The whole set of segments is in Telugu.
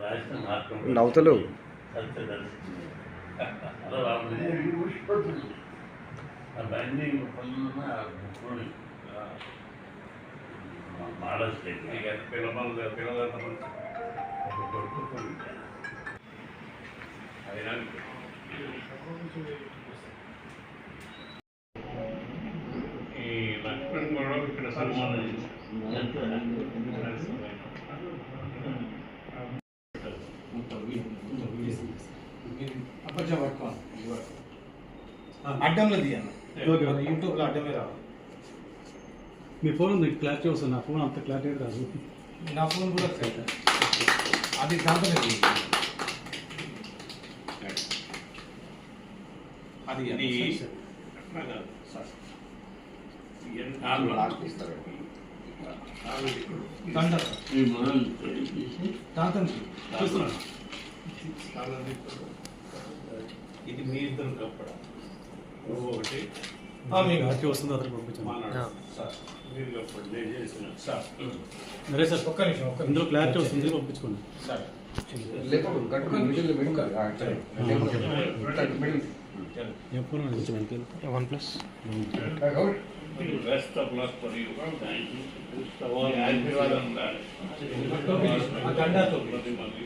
రాసిన నవ్వుతలు. అవన్నీ పొందిన బుక్కుని ఈ లక్ష్మణ్ కూడా ఇక్కడ సన్మానం కొంచెం పట్టుకోండి అడ్డంలో తీయండి యూట్యూబ్లో అడ్డమే రావాలి. మీ ఫోన్ ఉంది క్లారిటీ వస్తుంది నా ఫోన్ అంత క్లారిటీ రాదు. నా ఫోన్ కూడా సరే. అది తీయండి. అది అది దాంతో తీసుకో. ఇది మీ ఇద్దరు కప్పడ నువ్వు ఒకటి క్లారిటీ వస్తుంది అతను పంపించాను మాట్లాడు సార్ మీరు కప్పండి నేను చేసిన సార్ సరే సార్ ఒక్క నిమిషం ఒక్క ఇందులో నిమిషం క్లారిటీ వస్తుంది పంపించుకోండి సరే. ఏ phone OnePlus best of luck for you thank you ఆశీర్వాదం ఉండాలి ఆ దండతో మళ్ళీ మళ్ళీ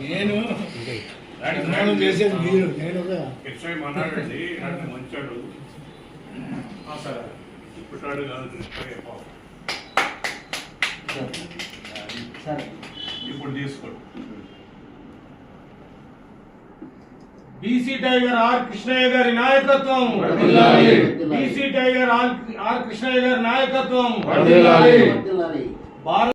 నేను రండి, చేసేది మీరు నేను మాట్లాడండి నాకు మంచాడు ఆ, సరే ఇప్పుడాడు కాదు ఇప్పుడు తీసుకోండి. బీసీ టైగర్ ఆర్ కృష్ణయ్య గారి నాయకత్వం BC tiger R R Krishnaiah గారి నాయకత్వం భారత